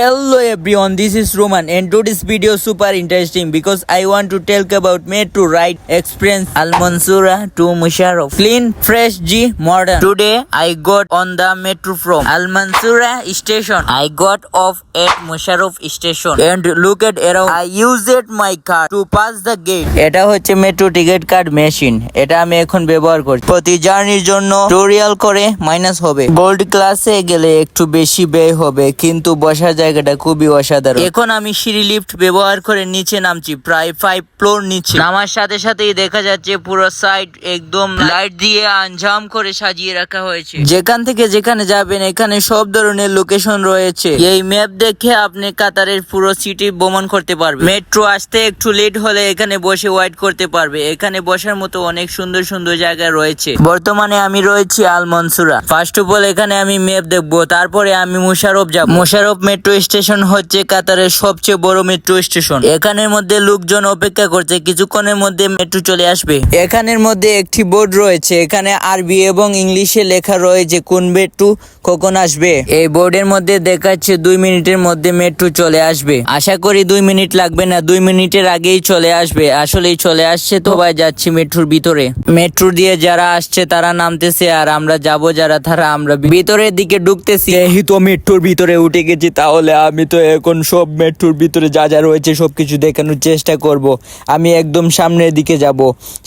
Hello, everyone, this is Roman and today's video super interesting because I want to tell about metro ride experience Al Mansura to Musharraf. Clean, fresh G, modern. Today I got on the metro from Al Mansura station. I got off at Musharraf station and look at around. I used my card to pass the gate. এটা হচ্ছে metro ticket card machine এটা আমি এখন ব্যবহার করছি প্রতি জার্নির জন্য টোরিয়াল করে মাইনাস হবে গোল্ড ক্লাসে গেলে একটু বেশি ব্যয় হবে কিন্তু বসার জায়গাটা খুবই অসাধারণ। এখন আমি সিঁড়ি লিফট ব্যবহার করে নিচে নামছি প্রায় ফাইভ ফ্লোর নিচে। নামার সাথে সাথেই দেখা যাচ্ছে পুরো সাইড একদম লাইট দিয়ে আঞ্জাম করে সাজিয়ে রাখা হয়েছে। যেখান থেকে যেখানে যাবেন এখানে সব ধরনের লোকেশন রয়েছে। এই ম্যাপ দেখে আপনি কাতারের পুরো সিটি ভ্রমণ করতে পারবেন। মেট্রো আসতে একটু লেট হলে এখানে বসে ওয়েট করতে পারবে। এখানে বসার মতো অনেক সুন্দর সুন্দর জায়গা রয়েছে। বর্তমানে আমি রয়েছি Al Mansoura. First of all এখানে আমি ম্যাপ দেখব তারপরে আমি মুশারফ যাব। মুশারফ মেট্রো স্টেশন হচ্ছে কাতারের সবচেয়ে বড় মেট্রো স্টেশন এখানের মধ্যে লোকজন অপেক্ষা করছে, কিছুক্ষণের মধ্যে মেট্রো চলে আসবে। এখানের মধ্যে একটি বোর্ড রয়েছে, এখানে আরবি এবং ইংলিশে লেখা রয়েছে, কোন মেট্রো কখন আসবে। এই বোর্ডের মধ্যে দেখাচ্ছে দুই মিনিটের মধ্যে মেট্রো চলে আসবে। আশা করি দুই মিনিট লাগবে না, দুই মিনিটের আগেই চলে আসবে। আসলেই চলে আসছে তো ভাই, যাচ্ছি মেট্রোর ভিতরে। মেট্রো দিয়ে যারা আসছে, তারা নামতেছে, আর আমরা যাব যারা, তারা আমরা ভিতরের দিকে ঢুকতেছি। যেহেতু মেট্রোর ভিতরে উঠে গেছি, তাহলে আমি তো এখন সব মেট্রোর ভিতরে যা যা রয়েছে সবকিছু দেখানোর চেষ্টা করব। আমি একদম সামনের দিকে যাব।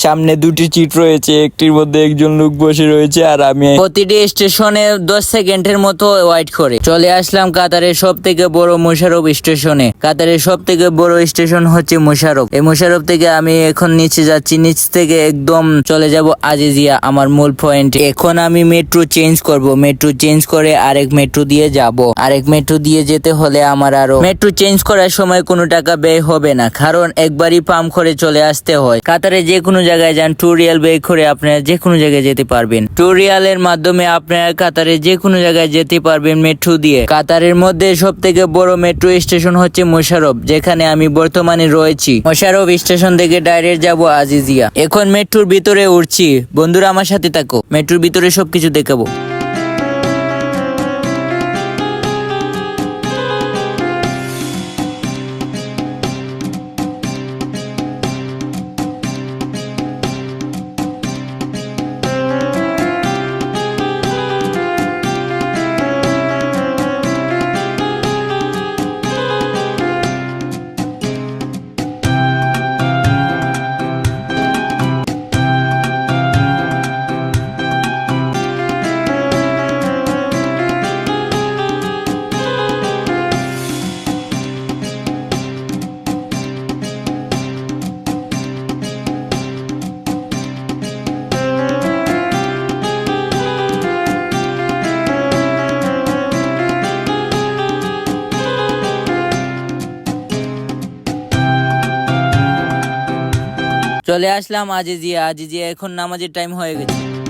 সামনে দুটি চিট রয়েছে, একটির মধ্যে একজন লোক বসে রয়েছে আর আমি প্রতিটি স্টেশনে দশ সেকেন্ডের মতো ওয়েট করে। চলে আসলাম কাতারের সব থেকে বড় মোশারফ স্টেশনে। কাতারের সব থেকে বড় স্টেশন হচ্ছে মোশারফ। এই মোশারফ থেকে আমি এখন নিচে যাচ্ছি। নিচ থেকে একদম চলে যাব আজিজিয়া, আমার মূল পয়েন্ট। এখন আমি মেট্রো চেঞ্জ করব। মেট্রো চেঞ্জ করে আরেক মেট্রো দিয়ে যাব। আরেক মেট্রো দিয়ে যেতে হলে আমার আরও। মেট্রো চেঞ্জ করার সময় কোনো টাকা ব্যয় হবে না, কারণ একবারই পাম্প করে চলে আসতে হয়। কাতারে যে কোনো জায়গায় যান টুরিয়াল ব্যয় করে আপনারা যে কোনো জায়গায় যেতে পারবেন। টুরিয়ালের মাধ্যমে আপনারা কাতারে যে কোনো জায়গায় যেতে পারবেন মেট্রো দিয়ে। কাতারের মধ্যে সব থেকে বড় মেট্রো স্টেশন হচ্ছে মোশারফ যেখানে আমি বর্তমানে রয়েছি। মোশারফ স্টেশন থেকে ডাইরেক্ট যাব আজিজিয়া। এখন মেট্রোর ভিতরে উঠছি। বন্ধুরা, আমার সাথে থাকো। মেট্রোর ভিতরে সবকিছু দেখাবো। চলে আসলাম আজিজিয়া। আজিজিয়া এখন নামাজের টাইম হয়ে গেছে।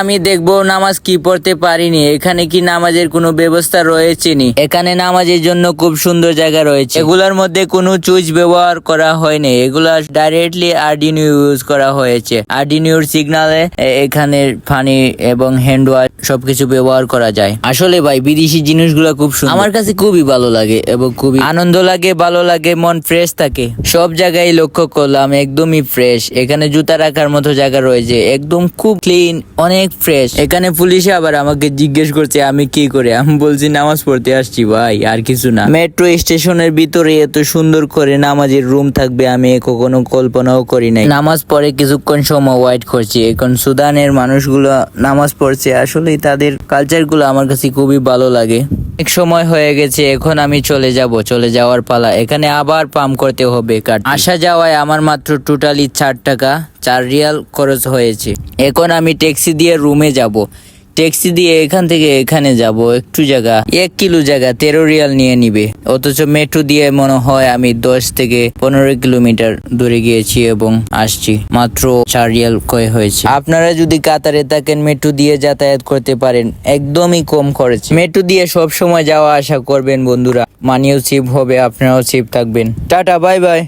আমি দেখব নামাজ কি পড়তে পারিনি। এখানে কি নামাজের কোনো ব্যবস্থা রয়েছে নি? এখানে নামাজের জন্য খুব সুন্দর জায়গা রয়েছে। এগুলোর মধ্যে কোনো চুইচ ব্যবহার করা হয়নি। এগুলা ডাইরেক্টলি আর্ডিনিউ ইউজ করা হয়েছে। আর্ডিনিউর সিগনালে এখানে ফানি এবং হ্যান্ড ওয়াশ সবকিছু ব্যবহার করা যায়। আসলে ভাই, বিদেশি জিনিসগুলো খুব সুন্দর। আমার কাছে খুবই ভালো লাগে এবং খুবই আনন্দ লাগে, ভালো লাগে, মন ফ্রেশ থাকে। সব জায়গায় লক্ষ্য করলাম, একদমই ফ্রেশ এখানে জুতা রাখার মতো জায়গা রয়েছে। একদম খুব ক্লিন অনেক ফ্রেশ এখানে পুলিশে আবার আমাকে জিজ্ঞেস করছে আমি কি করে? আমি বলছি নামাজ পড়তে আসছি ভাই আর কিছু না। মেট্রো স্টেশনের ভিতরে এত সুন্দর করে নামাজের রুম থাকবে আমি কখনো কল্পনাও করি নাই। নামাজ পড়ে কিছুক্ষণ সময় ওয়েট করছি। এখন সুদানের মানুষগুলো নামাজ পড়ছে আসলেই তাদের কালচারগুলো আমার কাছে খুবই ভালো লাগে। এক সময় হয়ে গেছে এখন আমি চলে যাব চলে যাওয়ার পালা। এখানে আবার পাম্প করতে হবে কার্ড আসা যাওয়ায় আমার মাত্র টোটালি চার টাকা। চার রিয়াল খরচ হয়েছে। এখন আমি ট্যাক্সি দিয়ে রুমে যাব। ট্যাক্সি দিয়ে এখান থেকে এখানে যাব। একটু জায়গা, এক কিলো জায়গা, তেরো রিয়াল নিয়ে নিবে। অথচ মেট্রো দিয়ে মনে হয় আমি দশ থেকে পনেরো কিলোমিটার দূরে গিয়েছি এবং আসছি। মাত্র চার রিয়াল কয় হয়েছে। আপনারা যদি কাতারে থাকেন, মেট্রো দিয়ে যাতায়াত করতে পারেন। একদমই কম খরচ। মেট্রো দিয়ে সব সময় যাওয়া আসা করবেন বন্ধুরা। মানিও চিপ হবে, আপনারাও চিপ থাকবেন। Tata, bye bye.